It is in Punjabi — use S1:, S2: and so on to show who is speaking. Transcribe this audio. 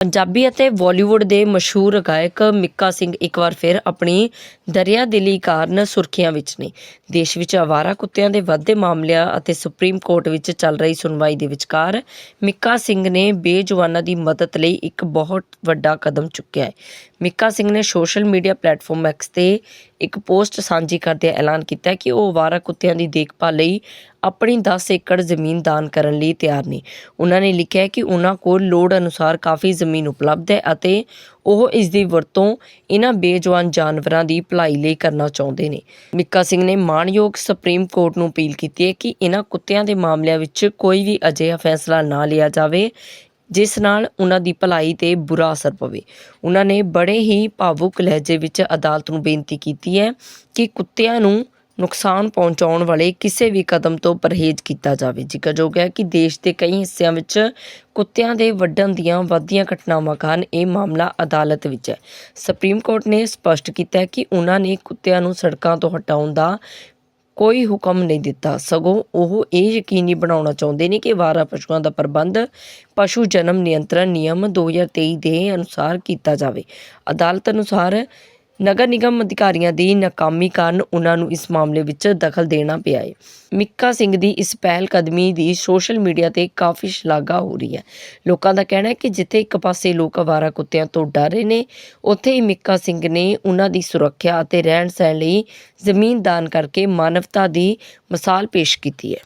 S1: ਪੰਜਾਬੀ ਅਤੇ ਬਾਲੀਵੁੱਡ ਦੇ ਮਸ਼ਹੂਰ ਗਾਇਕ ਮਿੱਕਾ ਸਿੰਘ ਇੱਕ ਵਾਰ ਫਿਰ ਆਪਣੀ ਦਰਿਆਦਿਲੀ ਕਾਰਨ ਸੁਰਖੀਆਂ ਵਿੱਚ ਨੇ। ਦੇਸ਼ ਵਿੱਚ ਆਵਾਰਾ ਕੁੱਤਿਆਂ ਦੇ ਵੱਧਦੇ ਮਾਮਲਿਆਂ ਅਤੇ ਸੁਪਰੀਮ ਕੋਰਟ ਵਿੱਚ ਚੱਲ ਰਹੀ ਸੁਣਵਾਈ ਦੇ ਵਿਚਕਾਰ ਮਿੱਕਾ ਸਿੰਘ ਨੇ ਬੇਜੁਬਾਨਾਂ ਦੀ ਮਦਦ ਲਈ ਇੱਕ ਬਹੁਤ ਵੱਡਾ ਕਦਮ ਚੁੱਕਿਆ ਹੈ। ਮਿੱਕਾ ਸਿੰਘ ਨੇ ਸੋਸ਼ਲ ਮੀਡੀਆ ਪਲੇਟਫਾਰਮ ਐਕਸ ਤੇ ਇੱਕ ਪੋਸਟ ਸਾਂਝੀ ਕਰਦਿਆਂ ਐਲਾਨ ਕੀਤਾ ਕਿ ਉਹ ਆਵਾਰਾ ਕੁੱਤਿਆਂ ਦੀ ਦੇਖਭਾਲ ਲਈ ਆਪਣੀ 10 ਏਕੜ ਜ਼ਮੀਨ ਦਾਨ ਕਰਨ ਲਈ ਤਿਆਰ ਨੇ। ਉਹਨਾਂ ਨੇ ਲਿਖਿਆ ਕਿ ਉਹਨਾਂ ਕੋਲ ਲੋੜ ਅਨੁਸਾਰ ਕਾਫੀ ਜ਼ਮੀਨ ਉਪਲਬਧ ਹੈ ਅਤੇ ਉਹ ਇਸ ਦੀ ਵਰਤੋਂ ਇਹਨਾਂ ਬੇਜਵਾਨ ਜਾਨਵਰਾਂ ਦੀ ਭਲਾਈ ਲਈ ਕਰਨਾ ਚਾਹੁੰਦੇ ਨੇ। ਮਿੱਕਾ ਸਿੰਘ ਨੇ ਮਾਣਯੋਗ ਸੁਪਰੀਮ ਕੋਰਟ ਨੂੰ ਅਪੀਲ ਕੀਤੀ ਹੈ ਕਿ ਇਹਨਾਂ ਕੁੱਤਿਆਂ ਦੇ ਮਾਮਲਿਆਂ ਵਿੱਚ ਕੋਈ ਵੀ ਅਜਿਹਾ ਫੈਸਲਾ ਨਾ ਲਿਆ ਜਾਵੇ। ਜਿਸ ਨਾਲ ਉਹਨਾਂ ਦੀ ਭਲਾਈ ਤੇ ਬੁਰਾ ਅਸਰ ਪਵੇ। ਉਹਨਾਂ ਨੇ ਬੜੇ ਹੀ ਭਾਵੁਕ ਲਹਿਜੇ ਵਿੱਚ ਅਦਾਲਤ ਨੂੰ ਬੇਨਤੀ ਕੀਤੀ ਹੈ ਕਿ ਕੁੱਤਿਆਂ ਨੂੰ ਨੁਕਸਾਨ ਪਹੁੰਚਾਉਣ ਵਾਲੇ ਕਿਸੇ ਵੀ ਕਦਮ ਤੋਂ ਪਰਹੇਜ਼ ਕੀਤਾ ਜਾਵੇ। ਜ਼ਿਕਰਯੋਗ ਹੈ ਕਿ ਦੇਸ਼ ਦੇ ਕਈ ਹਿੱਸਿਆਂ ਵਿੱਚ ਕੁੱਤਿਆਂ ਦੇ ਵੱਢਣ ਦੀਆਂ ਵੱਧਦੀਆਂ ਘਟਨਾਵਾਂ ਕਾਰਨ ਇਹ ਮਾਮਲਾ ਅਦਾਲਤ ਵਿੱਚ ਹੈ। ਸੁਪਰੀਮ ਕੋਰਟ ਨੇ ਸਪਸ਼ਟ ਕੀਤਾ ਕਿ ਉਹਨਾਂ ਨੇ ਕੁੱਤਿਆਂ ਨੂੰ ਸੜਕਾਂ ਤੋਂ ਹਟਾਉਣ ਦਾ ਕੋਈ ਹੁਕਮ ਨਹੀਂ ਦਿੱਤਾ। ਸਗੋਂ ਉਹ ਇਹ ਯਕੀਨੀ ਬਣਾਉਣਾ ਚਾਹੁੰਦੇ ਨੇ ਕਿ ਵਾਰਾ ਪਸ਼ੂਆਂ ਦਾ ਪ੍ਰਬੰਧ ਪਸ਼ੂ ਜਨਮ ਨਿਯੰਤਰਣ ਨਿਯਮ 2023 ਦੇ ਅਨੁਸਾਰ ਕੀਤਾ ਜਾਵੇ। ਅਦਾਲਤ ਅਨੁਸਾਰ ਨਗਰ ਨਿਗਮ ਅਧਿਕਾਰੀਆਂ ਦੀ ਨਾਕਾਮੀ ਕਾਰਨ ਉਹਨਾਂ ਨੂੰ ਇਸ ਮਾਮਲੇ ਵਿੱਚ ਦਖਲ ਦੇਣਾ ਪਿਆ ਹੈ। ਮਿੱਕਾ ਸਿੰਘ ਦੀ ਇਸ ਪਹਿਲ ਕਦਮੀ ਦੀ ਸੋਸ਼ਲ ਮੀਡੀਆ ਤੇ ਕਾਫੀ ਸ਼ਲਾਘਾ ਹੋ ਰਹੀ ਹੈ। ਲੋਕਾਂ ਦਾ ਕਹਿਣਾ ਹੈ ਕਿ ਜਿੱਥੇ ਇੱਕ ਪਾਸੇ ਲੋਕ ਅਵਾਰਾ ਕੁੱਤਿਆਂ ਤੋਂ ਡਰ ਰਹੇ ਨੇ, ਉੱਥੇ ਹੀ ਮਿੱਕਾ ਸਿੰਘ ਨੇ ਉਹਨਾਂ ਦੀ ਸੁਰੱਖਿਆ ਅਤੇ ਰਹਿਣ ਸਹਿਣ ਲਈ ਜ਼ਮੀਨ ਦਾਨ ਕਰਕੇ ਮਾਨਵਤਾ ਦੀ ਮਿਸਾਲ ਪੇਸ਼ ਕੀਤੀ ਹੈ।